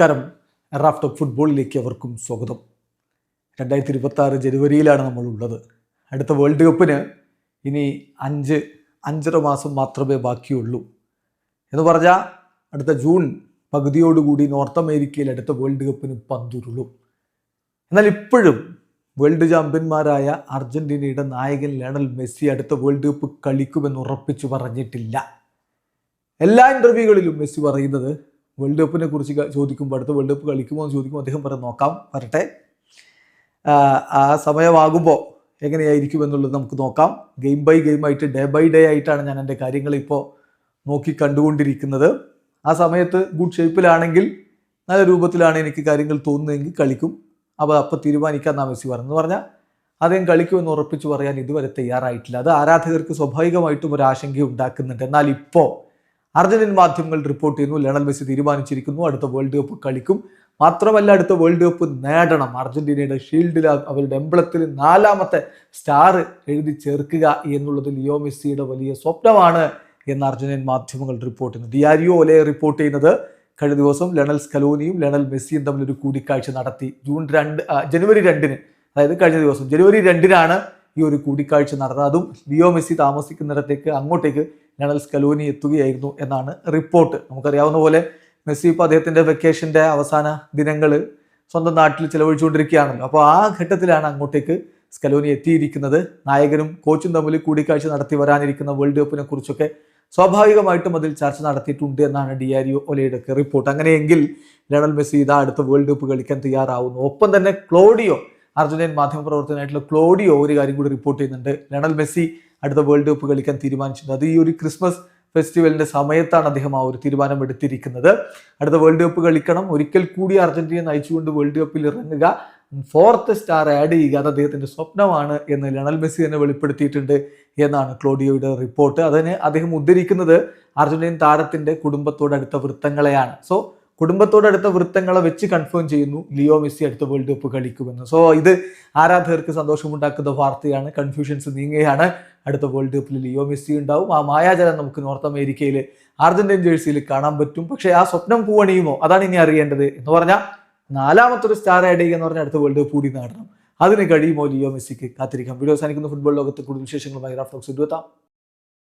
നമസ്കാരം. Raft of ഫുട്ബോളിലേക്ക് അവർക്കും സ്വാഗതം. രണ്ടായിരത്തി ഇരുപത്തി ആറ് ജനുവരിയിലാണ് നമ്മൾ ഉള്ളത് അടുത്ത വേൾഡ് കപ്പിന് ഇനി അഞ്ച് അഞ്ചര മാസം മാത്രമേ ബാക്കിയുള്ളൂ. എന്ന് പറഞ്ഞാൽ അടുത്ത ജൂൺ പകുതിയോടുകൂടി നോർത്ത് അമേരിക്കയിൽ അടുത്ത വേൾഡ് കപ്പിന് പന്തുരുള്ളൂ എന്നാൽ ഇപ്പോഴും വേൾഡ് ചാമ്പ്യന്മാരായ അർജന്റീനയുടെ നായകൻ ലയണൽ മെസ്സി അടുത്ത വേൾഡ് കപ്പ് കളിക്കുമെന്ന് ഉറപ്പിച്ചു പറഞ്ഞിട്ടില്ല. എല്ലാ ഇന്റർവ്യൂകളിലും മെസ്സി പറയുന്നത് വേൾഡ് കപ്പിനെ കുറിച്ച് ചോദിക്കുമ്പോൾ അടുത്ത വേൾഡ് കപ്പ് കളിക്കുമോ എന്ന് ചോദിക്കുമ്പോൾ അദ്ദേഹം പറഞ്ഞു നോക്കാം വരട്ടെ. ആ, സമയമാകുമ്പോൾ എങ്ങനെയായിരിക്കും എന്നുള്ളത് നമുക്ക് നോക്കാം. ഗെയിം ബൈ ഗെയിം ആയിട്ട് ഡേ ബൈ ഡേ ആയിട്ടാണ് ഞാൻ എന്റെ കാര്യങ്ങൾ ഇപ്പോൾ നോക്കി കണ്ടുകൊണ്ടിരിക്കുന്നത്. ആ സമയത്ത് ഗുഡ് ഷേപ്പിലാണെങ്കിൽ നല്ല രൂപത്തിലാണ് എനിക്ക് കാര്യങ്ങൾ തോന്നുന്നതെങ്കിൽ കളിക്കും. അപ്പോൾ അപ്പോൾ എന്നാ മെസ്സി പറഞ്ഞു പറഞ്ഞാൽ അദ്ദേഹം കളിക്കുമെന്ന് ഉറപ്പിച്ച് പറയാൻ ഇതുവരെ തയ്യാറായിട്ടില്ല. അത് ആരാധകർക്ക് സ്വാഭാവികമായിട്ടും ഒരു ആശങ്ക ഉണ്ടാക്കുന്നുണ്ട് എന്നാൽ ഇപ്പോൾ അർജന്റീൻ മാധ്യമങ്ങൾ റിപ്പോർട്ട് ചെയ്യുന്നു. ലയണൽ മെസ്സി തീരുമാനിച്ചിരിക്കുന്നു. അടുത്ത വേൾഡ് കപ്പ് കളിക്കും. മാത്രമല്ല അടുത്ത വേൾഡ് കപ്പ് നേടണം. അർജന്റീനയുടെ ഷീൽഡിൽ അവരുടെ എംബ്ലത്തിൽ നാലാമത്തെ സ്റ്റാർ എഴുതി ചേർക്കുക എന്നുള്ളത് ലിയോ മെസ്സിയുടെ വലിയ സ്വപ്നമാണ് എന്ന് അർജന്റീൻ മാധ്യമങ്ങൾ റിപ്പോർട്ട് ചെയ്യുന്നു. ഡിയാരിയോ ഒലെ റിപ്പോർട്ട് ചെയ്യുന്നത് കഴിഞ്ഞ ദിവസം ലണൽ സ്കലോനിയും ലണൽ മെസ്സിയും തമ്മിൽ ഒരു കൂടിക്കാഴ്ച നടത്തി. ജൂൺ രണ്ട് ജനുവരി രണ്ടിന് അതായത് കഴിഞ്ഞ ദിവസം ജനുവരി രണ്ടിനാണ് ഈ ഒരു കൂടിക്കാഴ്ച നടന്നത്. അതും ലിയോ മെസ്സി താമസിക്കുന്നിടത്തേക്ക് അങ്ങോട്ടേക്ക് ലണൽ സ്കലോനി എത്തുകയായിരുന്നു എന്നാണ് റിപ്പോർട്ട് നമുക്കറിയാവുന്ന പോലെ മെസ്സി ഇപ്പോൾ അദ്ദേഹത്തിന്റെ വെക്കേഷന്റെ അവസാന ദിനങ്ങൾ സ്വന്തം നാട്ടിൽ ചിലവഴിച്ചുകൊണ്ടിരിക്കുകയാണല്ലോ. അപ്പോൾ ആ ഘട്ടത്തിലാണ് അങ്ങോട്ടേക്ക് സ്കലോനി എത്തിയിരിക്കുന്നത്. നായകനും കോച്ചും തമ്മിൽ കൂടിക്കാഴ്ച നടത്തി വരാനിരിക്കുന്ന വേൾഡ് കപ്പിനെ കുറിച്ചൊക്കെ സ്വാഭാവികമായിട്ടും അതിൽ ചർച്ച നടത്തിയിട്ടുണ്ട് എന്നാണ് ഡിയാരിയോ ഒലയുടെ റിപ്പോർട്ട് അങ്ങനെയെങ്കിൽ ലണൽ മെസ്സി ഇതാ അടുത്ത വേൾഡ് കപ്പ് കളിക്കാൻ തയ്യാറാവുന്നു. ഒപ്പം തന്നെ ക്ലോഡിയോ അർജന്റീൻ മാധ്യമപ്രവർത്തകനായിട്ടുള്ള ക്ലോഡിയോ ഒരു കാര്യം കൂടി റിപ്പോർട്ട് ചെയ്യുന്നുണ്ട്. ലണൽ മെസ്സി അടുത്ത വേൾഡ് കപ്പ് കളിക്കാൻ തീരുമാനിച്ചിട്ടുണ്ട് അത് ഈ ഒരു ക്രിസ്മസ് ഫെസ്റ്റിവലിന്റെ സമയത്താണ് അദ്ദേഹം ആ ഒരു തീരുമാനം എടുത്തിരിക്കുന്നത്. അടുത്ത വേൾഡ് കപ്പ് കളിക്കണം. ഒരിക്കൽ കൂടി അർജന്റീന നയിച്ചുകൊണ്ട് വേൾഡ് കപ്പിൽ ഇറങ്ങുക. ഫോർത്ത് സ്റ്റാർ ആഡ് ചെയ്യുക. അത് അദ്ദേഹത്തിന്റെ സ്വപ്നമാണ് എന്ന് ലണൽ മെസ്സി തന്നെ വെളിപ്പെടുത്തിയിട്ടുണ്ട് എന്നാണ് ക്ലോഡിയോയുടെ റിപ്പോർട്ട് അതിന് അദ്ദേഹം ഉദ്ധരിക്കുന്നത് അർജന്റീൻ താരത്തിന്റെ കുടുംബത്തോടടുത്ത വൃത്തങ്ങളെയാണ്. സോ കുടുംബത്തോടടുത്ത വൃത്തങ്ങളെ വെച്ച് കൺഫേം ചെയ്യുന്നു. ലിയോ മെസ്സി അടുത്ത വേൾഡ് കപ്പ് കളിക്കുമെന്ന്. സോ ഇത് ആരാധകർക്ക് സന്തോഷമുണ്ടാക്കുന്ന വാർത്തയാണ്. കൺഫ്യൂഷൻസ് നീങ്ങുകയാണ്. അടുത്ത വേൾഡ് കപ്പിൽ ലിയോ മെസ്സി ഉണ്ടാവും. ആ മായാജലം നമുക്ക് നോർത്ത് അമേരിക്കയിൽ അർജന്റീൻ ജേഴ്സിയിൽ കാണാൻ പറ്റും. പക്ഷേ ആ സ്വപ്നം പൂവണിയുമോ? അതാണ് ഇനി അറിയേണ്ടത് എന്ന് പറഞ്ഞാൽ നാലാമത്തെ ഒരു സ്റ്റാർ ആഡ് ചെയ്യുക എന്ന് പറഞ്ഞാൽ അടുത്ത വേൾഡ് കപ്പ് കൂടി നേടണം. അതിന് കഴിയുമോ ലിയോ മെസ്സിക്ക്? കാത്തിരിക്കാം. വീഡിയോ അവസാനിക്കുന്ന. ഫുട്ബോൾ ലോകത്ത് കൂടുതൽ വിശേഷങ്ങളുമായി റാഫ്റ്റോക്സ് എത്താം